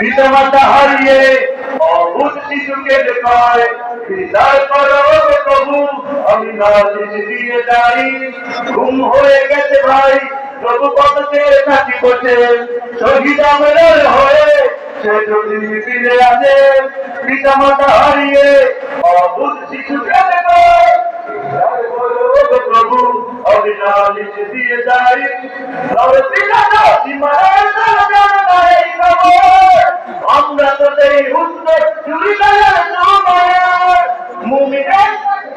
পিতামাতা হারিয়ে অভূত শিশুকে দেখায় বিচার করো আমি দিয়ে যাই। ঘুম গেছে ভাই প্রভু দিয়ে আমরা তো সেই উত্তর চুরি করার সময়। মুমিনের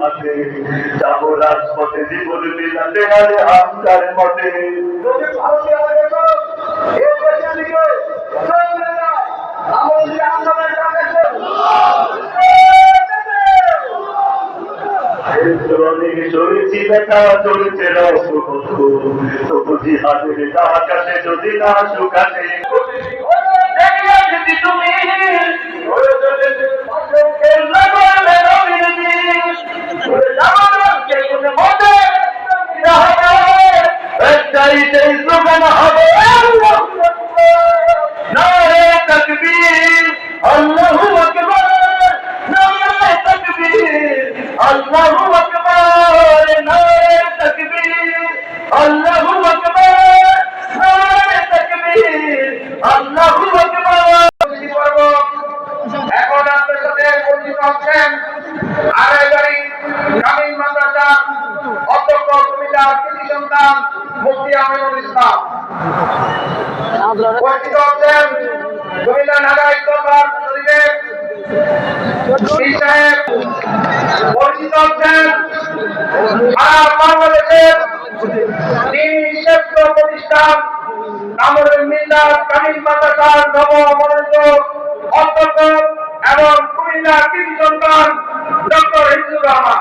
আকবার যাব রাজপথে জীবন বিলাতে আরে আমদার মতে চলেছি দেখা চলছে তবু জিহাদের আকাশে যদি না শুকাতে একটাই স্লোগান সাহেব পরিচিত হচ্ছেন সারা বাংলাদেশের তিন শ্রেষ্ঠ প্রতিষ্ঠান কামরুল মিল্লাত কামিল মাদ্রাসার নব অধ্যক্ষ এবং কুমিল্লা কৃষি সন্তান ডক্টর হিন্দুর রহমান।